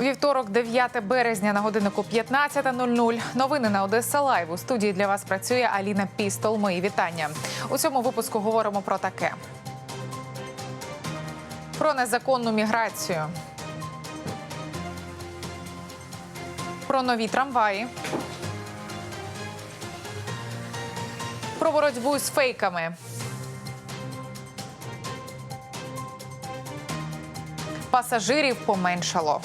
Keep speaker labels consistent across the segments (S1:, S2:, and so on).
S1: Вівторок, 9 березня на годиннику 15.00. Новини на Одеса Лайв. У студії для вас працює Аліна Пістол. Мої вітання. У цьому випуску говоримо про таке: про незаконну міграцію, про нові трамваї, про боротьбу з фейками. Пасажирів поменшало.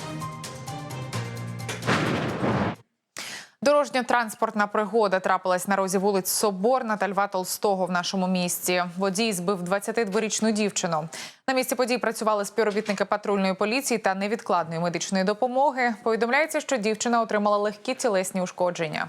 S1: Дорожньо-транспортна пригода трапилась на розі вулиць Соборна та Льва Толстого в нашому місті. Водій збив 22-річну дівчину. На місці подій працювали співробітники патрульної поліції та невідкладної медичної допомоги. Повідомляється, що дівчина отримала легкі тілесні ушкодження.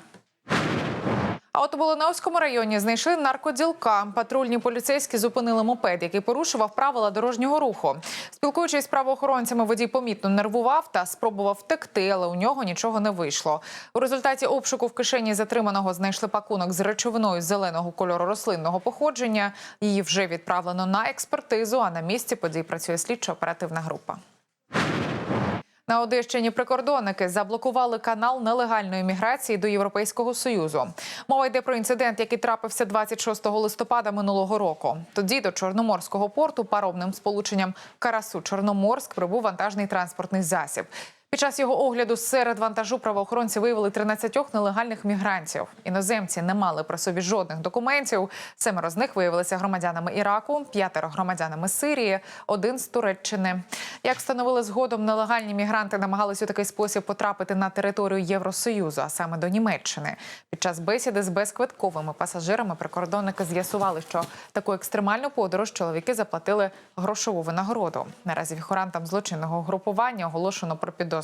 S1: А от у Волоновському районі знайшли наркоділка. Патрульні поліцейські зупинили мопед, який порушував правила дорожнього руху. Спілкуючись з правоохоронцями, водій помітно нервував та спробував втекти, але у нього нічого не вийшло. У результаті обшуку в кишені затриманого знайшли пакунок з речовиною зеленого кольору рослинного походження. Її вже відправлено на експертизу. А на місці подій працює слідчо-оперативна група. На Одещині прикордонники заблокували канал нелегальної міграції до Європейського союзу. Мова йде про інцидент, який трапився 26 листопада минулого року. Тоді до Чорноморського порту паромним сполученням Карасу Чорноморськ прибув вантажний транспортний засіб. Під час його огляду серед вантажу правоохоронці виявили 13 нелегальних мігрантів. Іноземці не мали при собі жодних документів. Семеро з них виявилися громадянами Іраку, п'ятеро громадянами Сирії, один з Туреччини. Як встановили згодом, нелегальні мігранти намагались у такий спосіб потрапити на територію Євросоюзу, а саме до Німеччини. Під час бесіди з безквитковими пасажирами прикордонники з'ясували, що таку екстремальну подорож чоловіки заплатили грошову винагороду. Наразі фігурантам злочинного групування оголошено про підозру.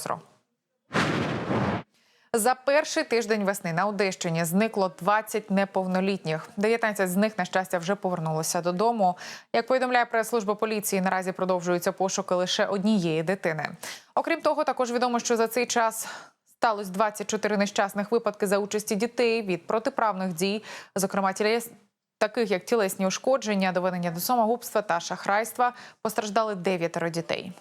S1: За перший тиждень весни на Одещині зникло 20 неповнолітніх. 19 з них, на щастя, вже повернулися додому. Як повідомляє прес-служба поліції, наразі продовжуються пошуки лише однієї дитини. Окрім того, також відомо, що за цей час сталося 24 нещасних випадки за участі дітей від протиправних дій, зокрема тілес... таких як тілесні ушкодження, доведення до самогубства та шахрайства. Постраждали дев'ятеро дітей.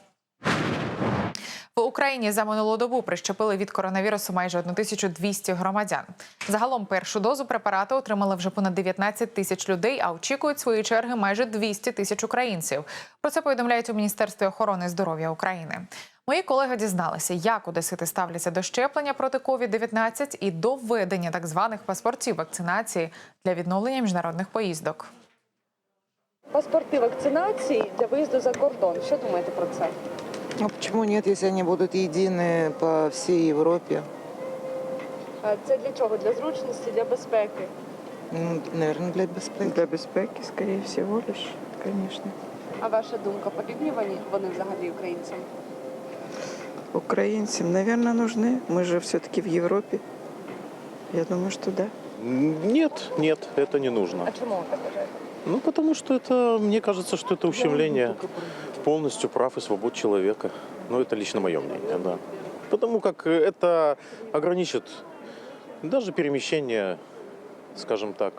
S1: В Україні за минулу добу прищепили від коронавірусу майже 1200 громадян. Загалом першу дозу препарату отримали вже понад 19 тисяч людей, а очікують своєї черги майже 200 тисяч українців. Про це повідомляють у Міністерстві охорони здоров'я України. Мої колеги дізналися, як одесити ставляться до щеплення проти COVID-19 і до введення так званих паспортів вакцинації для відновлення міжнародних поїздок.
S2: Паспорти вакцинації для виїзду за кордон. Що думаєте про це?
S3: А почему нет, если они будут едины по всей Европе?
S2: А Це для чого? Для зручності, для безпеки.
S3: Ну, наверное, для безпеки.
S4: Для безпеки, скорее всего, лишь, конечно.
S2: А ваша думка, потрібні вони, вони взагалі українцям?
S4: Украинцам, наверное, нужны. Мы же все-таки в Европе. Я думаю, что да.
S5: Нет, нет, это не нужно.
S2: А чому ви так вважаєте?
S5: Ну, потому что это, мне кажется, что это ущемление полностью прав и свобод человека. Ну, это лично мое мнение, да. Потому как это ограничит даже перемещение, скажем так,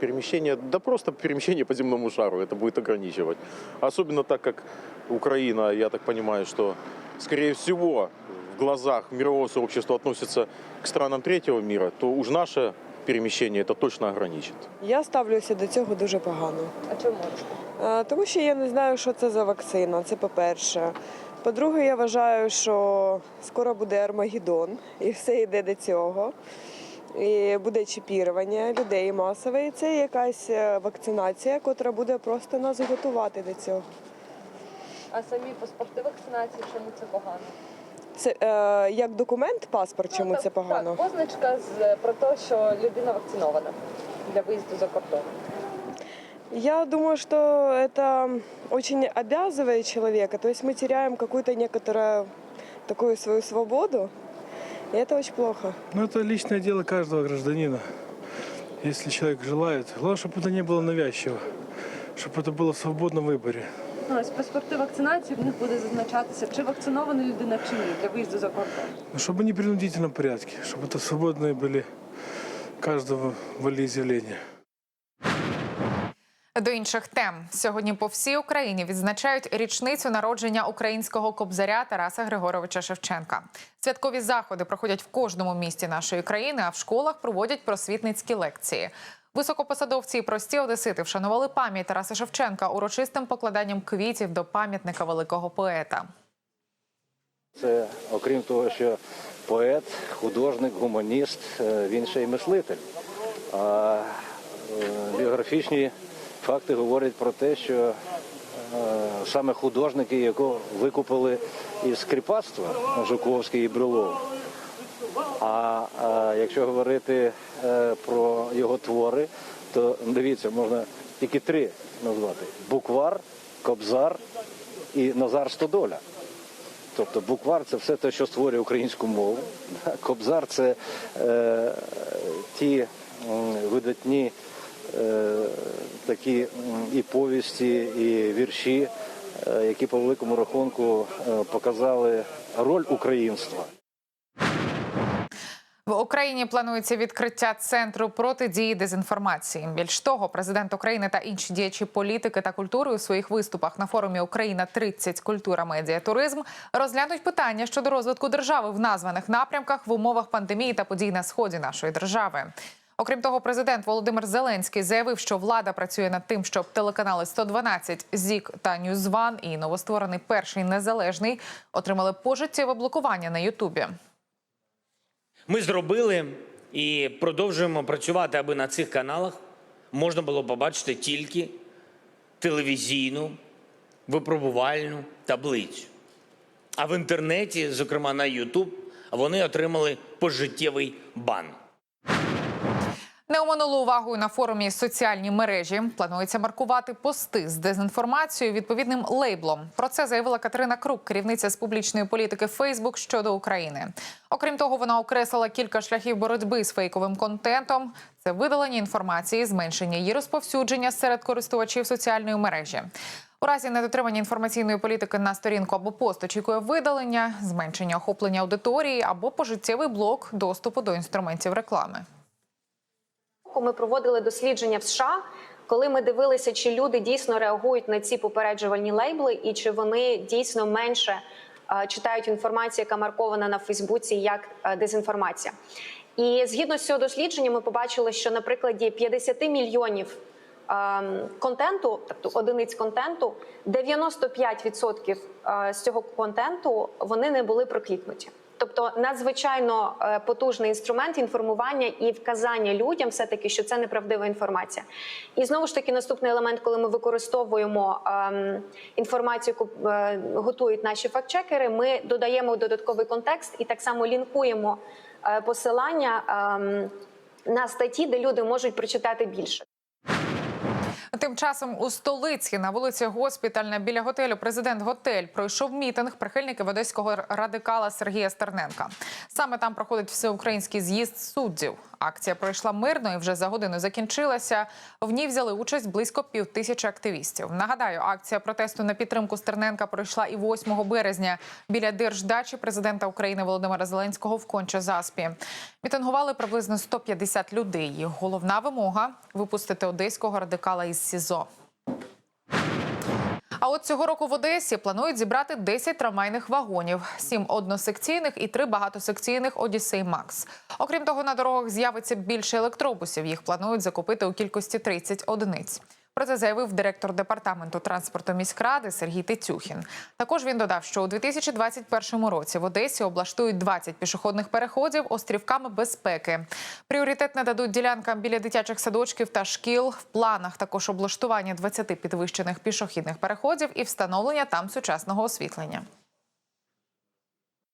S5: перемещение, да просто перемещение по земному шару это будет ограничивать. Особенно так как Украина, я так понимаю, что, скорее всего, в глазах мирового сообщества относится к странам третьего мира, то уж наше перемещение это точно ограничит.
S6: Я ставлюся до цього дуже погано.
S2: А чому?
S6: Е, Тому що я не знаю, що це за вакцина. Це по-перше. По-друге, я вважаю, що скоро буде Армагеддон, і все йде до цього. І буде чіпірування людей масове. І це якась е, вакцинація, котра буде просто нас готувати до цього.
S2: А самі паспорти вакцинації, чому це погано?
S6: Це е, як документ, паспорт, чому
S2: Ну, так,
S6: це погано?
S2: Так, позначка з про те, що людина вакцинована для виїзду за кордон.
S6: Я думаю, что это очень обязывает человека. То есть мы теряем какую-то некоторую такую свою свободу. И это очень плохо.
S7: Ну, это личное дело каждого гражданина. Если человек желает. Главное, чтобы это не было навязчиво. Чтобы это было в свободном выборе.
S2: Ну, ось паспорти вакцинації в них буде зазначатися, чи вакцинована людина, чи ні, для виїзду за кордон.
S7: Но чтобы не в принудительном порядке. Чтобы это свободные были каждого волеизъявления.
S1: До інших тем сьогодні по всій Україні відзначають річницю народження українського кобзаря Тараса Григоровича Шевченка. Святкові заходи проходять в кожному місті нашої країни, а в школах проводять просвітницькі лекції. Високопосадовці і прості одесити вшанували пам'ять Тараса Шевченка урочистим покладанням квітів до пам'ятника великого поета.
S8: Це окрім того, що поет, художник, гуманіст, е, він ще й мислитель. А е, біографічні факти говорять про те, що е, саме художники, якого викупили із кріпацтва Жуковський і Брюлов. А, а якщо говорити е, про його твори, то дивіться, можна тільки три назвати: Буквар, Кобзар і Назар Стодоля. Тобто буквар це все те, що створює українську мову. Кобзар це е, ті видатні е, такі і повісті, і вірші, е, які по великому рахунку е, показали роль українства.
S1: В Україні планується відкриття центру протидії дезінформації. Більш того, президент України та інші діячі політики та культури у своїх виступах на форумі Україна 30 культура, медіа, туризм розглянуть питання щодо розвитку держави в названих напрямках в умовах пандемії та подій на сході нашої держави. Окрім того, президент Володимир Зеленський заявив, що влада працює над тим, щоб телеканали 112, ЗІК та Ньюзван і новостворений перший незалежний отримали пожиттєве блокування на Ютубі.
S9: Ми зробили і продовжуємо працювати, аби на цих каналах можна було побачити тільки телевізійну випробувальну таблицю. А в інтернеті, зокрема на YouTube, вони отримали пожиттєвий бан.
S1: Не оминули увагою на форумі соціальні мережі. Планується маркувати пости з дезінформацією відповідним лейблом. Про це заявила Катерина Крук, керівниця з публічної політики Фейсбук щодо України. Окрім того, вона окреслила кілька шляхів боротьби з фейковим контентом. Це видалення інформації, зменшення її розповсюдження серед користувачів соціальної мережі. У разі недотримання інформаційної політики на сторінку або пост очікує видалення, зменшення охоплення аудиторії або пожиттєвий блок доступу до інструментів реклами.
S10: Ми проводили дослідження в США, коли ми дивилися, чи люди дійсно реагують на ці попереджувальні лейбли, і чи вони дійсно менше е, читають інформацію, яка маркована на Фейсбуці як е, дезінформація. І згідно з цього дослідження, ми побачили, що на прикладі 50 мільйонів ем, контенту, тобто одиниць контенту, 95% е, з цього контенту вони не були проклікнуті. Тобто надзвичайно е, потужний інструмент інформування і вказання людям, все таки, що це неправдива інформація. І знову ж таки, наступний елемент, коли ми використовуємо ем, інформацію, яку е, готують наші фактчекери, ми додаємо додатковий контекст і так само лінкуємо е, посилання ем, на статті, де люди можуть прочитати більше.
S1: Тим часом у столиці на вулиці Госпітальна біля готелю Президент Готель пройшов мітинг прихильників одеського радикала Сергія Стерненка. Саме там проходить всеукраїнський з'їзд суддів. Акція пройшла мирно і вже за годину закінчилася. В ній взяли участь близько півтисячі активістів. Нагадаю, акція протесту на підтримку Стерненка пройшла і 8 березня біля держдачі президента України Володимира Зеленського в Конча-Заспі. Мітингували приблизно 150 людей. Їх головна вимога випустити одеського радикала із СІЗО. А от цього року в Одесі планують зібрати 10 трамвайних вагонів, 7 односекційних і 3 багатосекційних Одіссей Макс. Окрім того, на дорогах з'явиться більше електробусів. Їх планують закупити у кількості 30 одиниць. Про це заявив директор департаменту транспорту міськради Сергій Тетюхін. Також він додав, що у 2021 році в Одесі облаштують 20 пішохідних переходів острівками безпеки. Пріоритет нададуть ділянкам біля дитячих садочків та шкіл. В планах також облаштування 20 підвищених пішохідних переходів і встановлення там сучасного освітлення.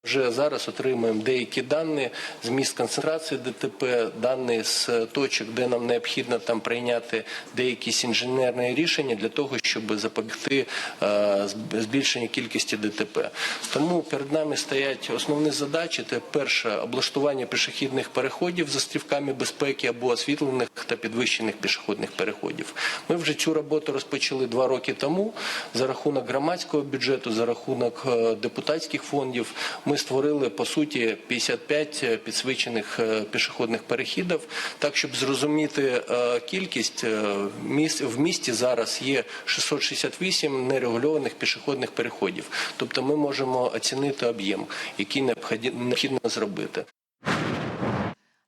S11: Вже зараз отримуємо деякі дані з місць концентрації ДТП, дані з точок, де нам необхідно там прийняти деякісь інженерні рішення для того, щоб запобігти е, збільшенню кількості ДТП. Тому перед нами стоять основні задачі: це перше облаштування пішохідних переходів з острівками безпеки або освітлених та підвищених пішохідних переходів. Ми вже цю роботу розпочали два роки тому за рахунок громадського бюджету, за рахунок е, депутатських фондів. Ми створили по суті 55 підсвічених е, пішохідних перехідів. Так, щоб зрозуміти е, кількість е, міс- в місті зараз є 668 нерегульованих пішохідних переходів. Тобто, ми можемо оцінити об'єм, який необхід- необхідно зробити.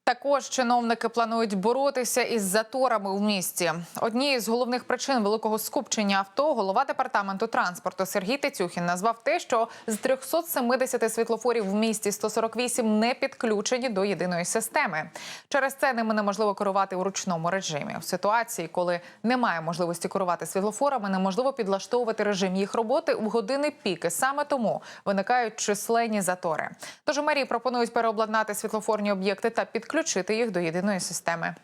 S1: Також чиновники планують боротися із заторами у місті. Однією з головних причин великого скупчення авто голова департаменту транспорту Сергій Тетюхін назвав те, що з 370 світлофорів в місті 148 не підключені до єдиної системи. Через це ними неможливо керувати у ручному режимі. В ситуації, коли немає можливості керувати світлофорами, неможливо підлаштовувати режим їх роботи в години піки. Саме тому виникають численні затори. Тож у мерії пропонують переобладнати світлофорні об'єкти та підключити їх до єдиної системи.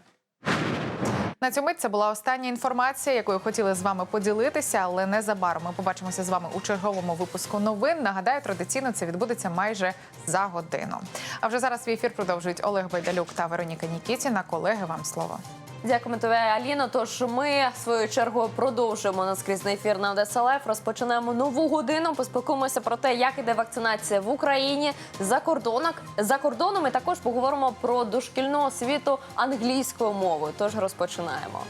S1: На мить це була остання інформація, якою хотіли з вами поділитися, але незабаром ми побачимося з вами у черговому випуску новин. Нагадаю, традиційно це відбудеться майже за годину. А вже зараз свій ефір продовжують Олег Байдалюк та Вероніка Нікітіна. Колеги, вам слово.
S12: Дякуємо тобі, Аліно. Тож ми свою чергу продовжуємо наскрізний ефір на Одеса Лайф. Розпочинаємо нову годину. Поспілкуємося про те, як іде вакцинація в Україні за кордонок За кордоном і також поговоримо про дошкільну освіту англійською мовою. Тож розпочинаємо.